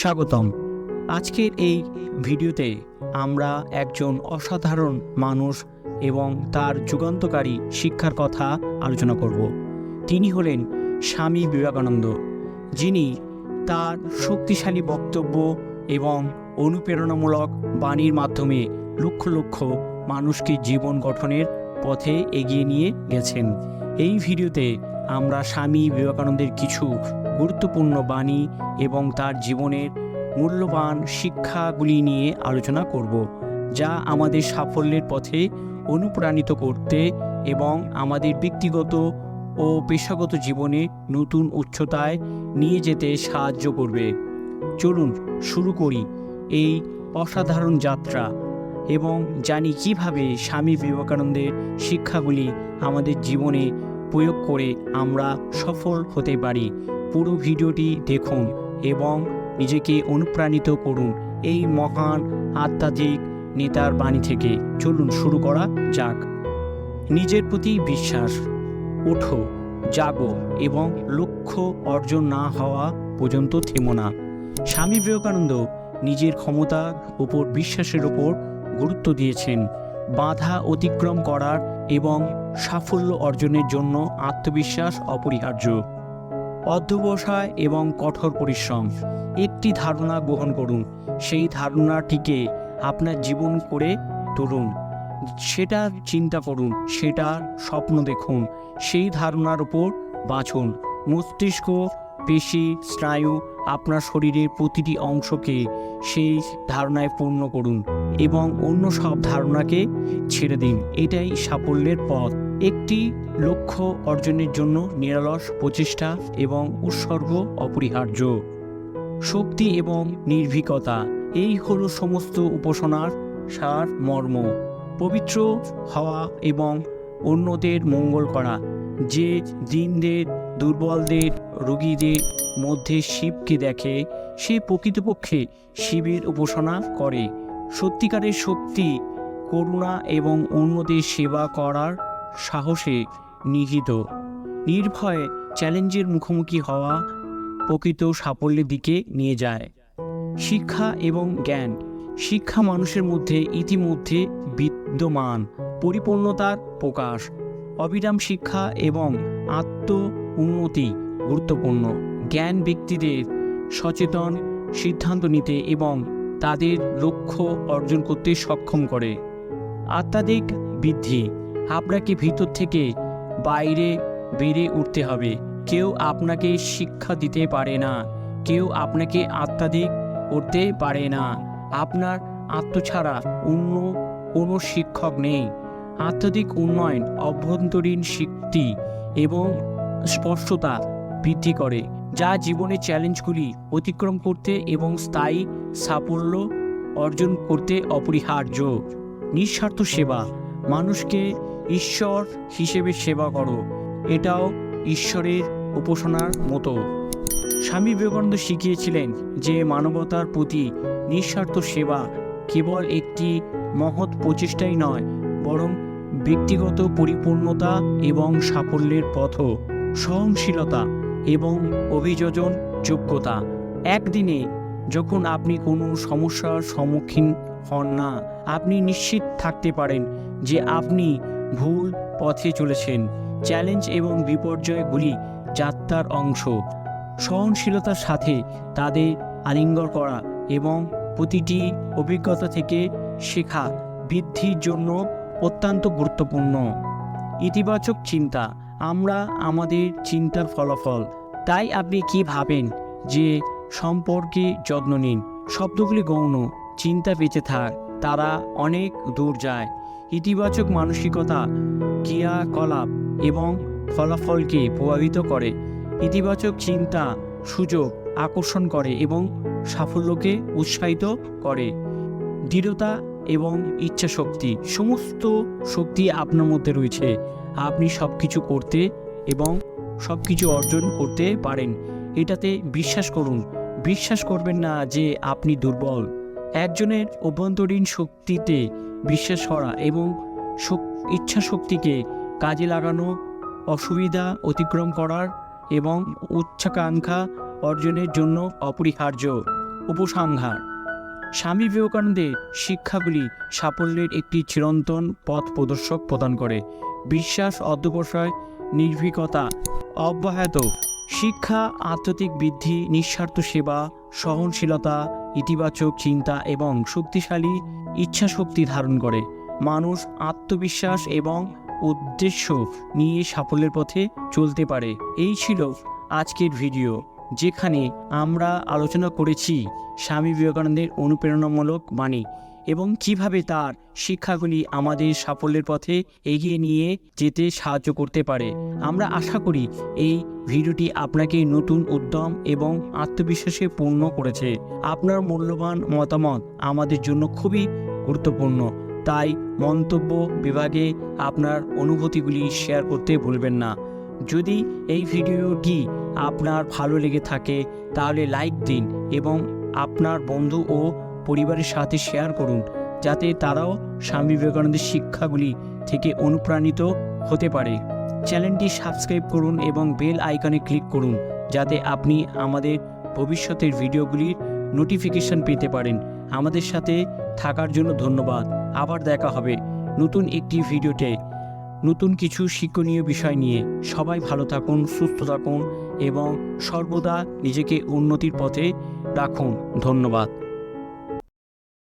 স্বাগতম। আজকের এই ভিডিওতে আমরা একজন অসাধারণ মানুষ এবং তার যুগান্তকারী শিক্ষার কথা আলোচনা করব। তিনি হলেন স্বামী বিবেকানন্দ, যিনি তার শক্তিশালী বক্তব্য এবং অনুপ্রেরণামূলক বাণীর মাধ্যমে লক্ষ লক্ষ মানুষকে জীবন গঠনের পথে এগিয়ে নিয়ে গেছেন। এই ভিডিওতে আমরা স্বামী বিবেকানন্দের কিছু গুরুত্বপূর্ণ বাণী এবং তার জীবনের মূল্যবান শিক্ষাগুলি নিয়ে আলোচনা করব, যা আমাদের সাফল্যের পথে অনুপ্রাণিত করতে এবং আমাদের ব্যক্তিগত ও পেশাগত জীবনে নতুন উচ্চতায় নিয়ে যেতে সাহায্য করবে। চলুন শুরু করি এই অসাধারণ যাত্রা এবং জানি কীভাবে স্বামী বিবেকানন্দের শিক্ষাগুলি আমাদের জীবনে প্রয়োগ করে আমরা সফল হতে পারি। পুরো ভিডিওটি দেখুন এবং নিজেকে অনুপ্রাণিত করুন এই মহান আধ্যাত্মিক নেতার বাণী থেকে। চলুন শুরু করা যাক। নিজের প্রতি বিশ্বাস, ওঠো, জাগো এবং লক্ষ্য অর্জন না হওয়া পর্যন্ত থেমো না। স্বামী বিবেকানন্দ নিজের ক্ষমতার উপর বিশ্বাসের উপর গুরুত্ব দিয়েছেন। বাধা অতিক্রম করার এবং সাফল্য অর্জনের জন্য আত্মবিশ্বাস অপরিহার্য। অধ্যবসায় এবং কঠোর পরিশ্রম। একটি ধারণা গ্রহণ করুন। সেই ধারণাটিকে আপনার জীবন করে তুলুন। সেটা চিন্তা করুন সেটার স্বপ্ন দেখুন। সেই ধারণার উপর বাঁচুন। মস্তিষ্ক, পেশি, স্নায়ু আপনার শরীরের প্রতিটি অংশকে সেই ধারণায় পূর্ণ করুন এবং অন্য সব ধারণাকে ছেড়ে দিন। এটাই সাফল্যের পথ। একটি লক্ষ্য অর্জনের জন্য নিরলস প্রচেষ্টা এবং উৎসর্গ অপরিহার্য। শক্তি এবং নির্ভীকতা, এই হলো সমস্ত উপাসনার সার মর্ম। পবিত্র হওয়া এবং অন্যদের মঙ্গল করা, যে দিনদের দুর্বলদের, রোগীদের মধ্যে শিবকে দেখে, সে প্রকৃতপক্ষে শিবের উপাসনা করে। সত্যিকারের শক্তি, করুণা এবং অন্যদের সেবা করার সাহসে নিহিত। নির্ভয়ে চ্যালেঞ্জের মুখোমুখি হওয়া প্রকৃত সাফল্যের দিকে নিয়ে যায়। শিক্ষা এবং জ্ঞান। শিক্ষা মানুষের মধ্যে ইতিমধ্যে বিদ্যমান, পরিপূর্ণতার প্রকাশ। অবিরাম শিক্ষা এবং আত্ম উন্নতি গুরুত্বপূর্ণ। জ্ঞান ব্যক্তিদের সচেতন সিদ্ধান্ত নিতে এবং তাদের লক্ষ্য অর্জন করতে সক্ষম করে। আত্মাধিক বৃদ্ধি। আপনাকে ভিতর থেকে বাইরে বেড়ে উঠতে হবে। কেউ আপনাকে শিক্ষা দিতে পারে না। কেউ আপনাকে আত্মাধিক করতে পারে না। আপনার আত্মছাড়া অন্য কোনো শিক্ষক নেই। আত্মাধিক উন্নয়ন, অভ্যন্তরীণ শক্তি এবং স্পষ্টতা বৃদ্ধি করে, যা জীবনের চ্যালেঞ্জগুলি অতিক্রম করতে এবং স্থায়ী সাফল্য অর্জন করতে অপরিহার্য। নিঃস্বার্থ সেবা, মানুষকে ঈশ্বর হিসেবে সেবা করো। এটাও ঈশ্বরের উপাসনার মতো। স্বামী বিবেকানন্দ শিখিয়েছিলেন যে মানবতার প্রতি নিঃস্বার্থ সেবা কেবল একটি মহৎ প্রচেষ্টাই নয়, বরং ব্যক্তিগত পরিপূর্ণতা এবং সাফল্যের পথও। সহনশীলতা এবং অভিযোজন যোগ্যতা। একদিনে যখন আপনি কোনো সমস্যার সম্মুখীন হন না, আপনি নিশ্চিত থাকতে পারেন যে আপনি ভুল পথে চলেছেন। চ্যালেঞ্জ এবং বিপর্যয়গুলি যাত্রার অংশ। সহনশীলতার সাথে তাদের আলিঙ্গন করা এবং প্রতিটি অভিজ্ঞতা থেকে শেখা বৃদ্ধির জন্য অত্যন্ত গুরুত্বপূর্ণ। ইতিবাচক চিন্তা, আমরা আমাদের চিন্তার ফলাফল। তাই আপনি কি ভাবেন যে সম্পর্কে যত্ন নিন? শব্দগুলি গৌণ, চিন্তা বেঁচে থাক, তারা অনেক দূর যায়। ইতিবাচক মানসিকতা, ক্রিয়াকলাপ এবং ফলাফলকে প্রভাবিত করে। ইতিবাচক চিন্তা, সুযোগ আকর্ষণ করে এবং সাফল্যকে উৎসাহিত করে। দৃঢ়তা এবং ইচ্ছা শক্তি সমস্ত শক্তি আপনার মধ্যে রয়েছে। আপনি সব কিছু করতে এবং সব কিছু অর্জন করতে পারেন। এটাতে বিশ্বাস করুন। বিশ্বাস করবেন না যে আপনি দুর্বল। একজনের অভ্যন্তরীণ শক্তিতে বিশ্বাস করা এবং ইচ্ছা শক্তিকে কাজে লাগানো, অসুবিধা অতিক্রম করার এবং উচ্চাকাঙ্ক্ষা অর্জনের জন্য অপরিহার্য। উপসংহার। স্বামী বিবেকানন্দের শিক্ষাগুলি সাফল্যের একটি চিরন্তন পথ প্রদর্শক প্রদান করে। বিশ্বাস, অধ্যবসায়, নির্ভীকতা, অব্যাহত, শিক্ষা, আধ্যাত্মিক বৃদ্ধি, নিঃস্বার্থ সেবা, সহনশীলতা ইতিবাচক চিন্তা এবং শক্তিশালী ইচ্ছাশক্তি ধারণ করে। মানুষ আত্মবিশ্বাস এবং উদ্দেশ্য নিয়ে সাফল্যের পথে চলতে পারে। এই ছিল আজকের ভিডিও, যেখানে আমরা আলোচনা করেছি স্বামী বিবেকানন্দের অনুপ্রেরণামূলক বাণী। এবং কীভাবে তার শিক্ষাগুলি আমাদের সাফল্যের পথে এগিয়ে নিয়ে যেতে সাহায্য করতে পারে। আমরা আশা করি এই ভিডিওটি আপনাকে নতুন উদ্যম এবং আত্মবিশ্বাসে পূর্ণ করেছে। আপনার মূল্যবান মতামত আমাদের জন্য খুবই গুরুত্বপূর্ণ। তাই মন্তব্য বিভাগে আপনার অনুভূতিগুলি শেয়ার করতে ভুলবেন না। যদি এই ভিডিওটি আপনার ভালো লেগে থাকে, তাহলে লাইক দিন এবং আপনার বন্ধু ও পরিবারের সাথে শেয়ার করুন, যাতে তারাও স্বামী বিবেকানন্দের শিক্ষাগুলি থেকে অনুপ্রাণিত হতে পারে। চ্যানেলটি সাবস্ক্রাইব করুন এবং বেল আইকনে ক্লিক করুন, যাতে আপনি আমাদের ভবিষ্যতের ভিডিওগুলির নোটিফিকেশন পেতে পারেন। আমাদের সাথে থাকার জন্য ধন্যবাদ। আবার দেখা হবে নতুন একটি ভিডিওতে। নতুন কিছু শিক্ষণীয় বিষয় নিয়ে সবাই ভালো থাকুন, সুস্থ থাকুন এবং সর্বদা নিজেকে উন্নতির পথে রাখুন। ধন্যবাদ।